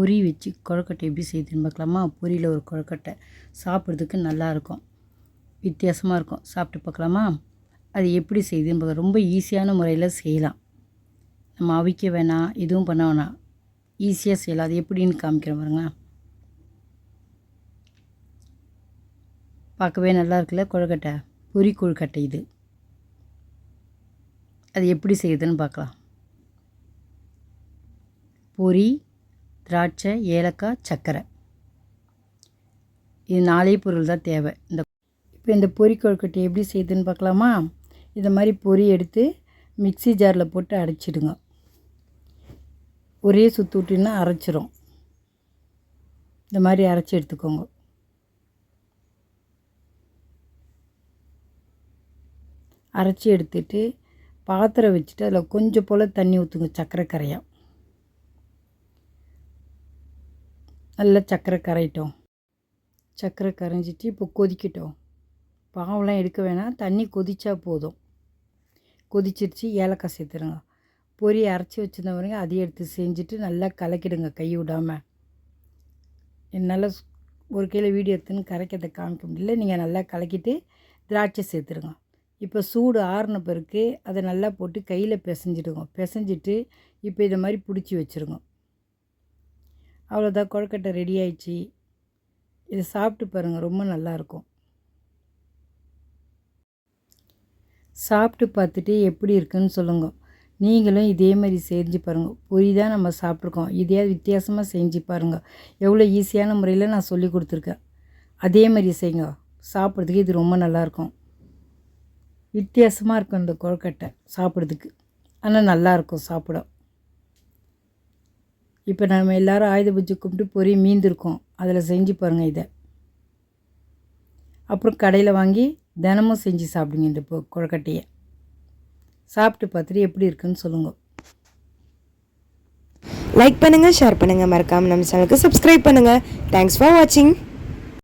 பொரி வச்சு கொழக்கட்டை எப்படி செய்யுதுன்னு பார்க்கலாமா? பொரியில் ஒரு கொழக்கட்டை சாப்பிட்றதுக்கு நல்லாயிருக்கும். வித்தியாசமாக இருக்கும். சாப்பிட்டு பார்க்கலாமா? அது எப்படி செய்யுதுன்னு பார்க்க ரொம்ப ஈஸியான முறையில் செய்யலாம். நம்ம அவிக்க வேணாம் எதுவும் பண்ண வேணாம். ஈஸியாக செய்யலாம். அது எப்படின்னு காமிக்கிறோம் பாருங்க. பார்க்கவே நல்லா இருக்குல்ல கொழுக்கட்டை? பொரி கொழுக்கட்டை இது. அது எப்படி செய்யுதுன்னு பார்க்கலாம். பொரி திராட்சை ஏலக்காய் சர்க்கரை. இது நாலே பொருள் தான் தேவை. இந்த இப்போ இந்த பொரி கொழுக்கட்டை எப்படி செய்யுதுன்னு பார்க்கலாமா? இந்த மாதிரி பொரி எடுத்து மிக்ஸி ஜாரில் போட்டு அரைச்சிடுங்க. ஒரே சுற்று விட்டின்னா அரைச்சிரும். இந்த மாதிரி அரைச்சி எடுத்துக்கோங்க. அரைச்சி எடுத்துட்டு பாத்திரம் வச்சுட்டு அதில் கொஞ்சம் போல் தண்ணி ஊற்றுங்க சர்க்கரை கரையாக நல்லா சர்க்கரை கரையிட்டோம். சர்க்கரை கரைஞ்சிட்டு இப்போ கொதிக்கட்டும். பாவெலாம் எடுக்க வேணாம். தண்ணி கொதிச்சா போதும். கொதிச்சிருச்சு ஏலக்காய் சேர்த்துருங்க. பொறி அரைச்சி வச்சுருந்த பாருங்க அதையும் எடுத்து செஞ்சுட்டு நல்லா கலக்கிடுங்க கை விடாமல் என்னால் ஒரு கையில் வீடியோ எடுத்துன்னு கரைக்கிறத காமிக்க முடியல. நீங்கள் நல்லா கலக்கிட்டு திராட்சை சேர்த்துருங்க. இப்போ சூடு ஆறுன பிறகு அதை நல்லா போட்டு கையில் பிசைஞ்சிடுங்க. பிசைஞ்சிட்டு இப்போ இதை மாதிரி பிடிச்சி வச்சுருங்க. அவ்வளோதான் கொழுக்கட்டை ரெடி ஆயிடுச்சு. இதை சாப்பிட்டு பாருங்கள் ரொம்ப நல்லாயிருக்கும். சாப்பிட்டு பார்த்துட்டு எப்படி இருக்குன்னு சொல்லுங்க. நீங்களும் இதே மாதிரி செஞ்சு பாருங்கள் பொரி தான் நம்ம சாப்பிட்ருக்கோம் இதே வித்தியாசமாக செஞ்சு பாருங்கள் எவ்வளோ ஈஸியான முறையில் நான் சொல்லி கொடுத்துருக்கேன். அதே மாதிரி செய்யுங்க. சாப்பிட்றதுக்கு இது ரொம்ப நல்லாயிருக்கும். வித்தியாசமாக இருக்கும் இந்த கொழுக்கட்டை சாப்பிட்றதுக்கு. ஆனால் நல்லாயிருக்கும் சாப்பிட. இப்போ நம்ம எல்லோரும் ஆயுத பூஜை கும்பிட்டு பொறி மீந்திருக்கோம். அதில் செஞ்சு பாருங்கள் இதை. அப்புறம் கடையில் வாங்கி தினமும் செஞ்சு சாப்பிடுங்க இந்த பொ கொழுக்கட்டையை. சாப்பிட்டு பார்த்துட்டு எப்படி இருக்குன்னு சொல்லுங்கள் லைக் பண்ணுங்கள் ஷேர் பண்ணுங்கள் மறக்காமல் நம்ம சேனலுக்கு சப்ஸ்கிரைப் பண்ணுங்கள் தேங்க்ஸ் ஃபார் வாட்சிங்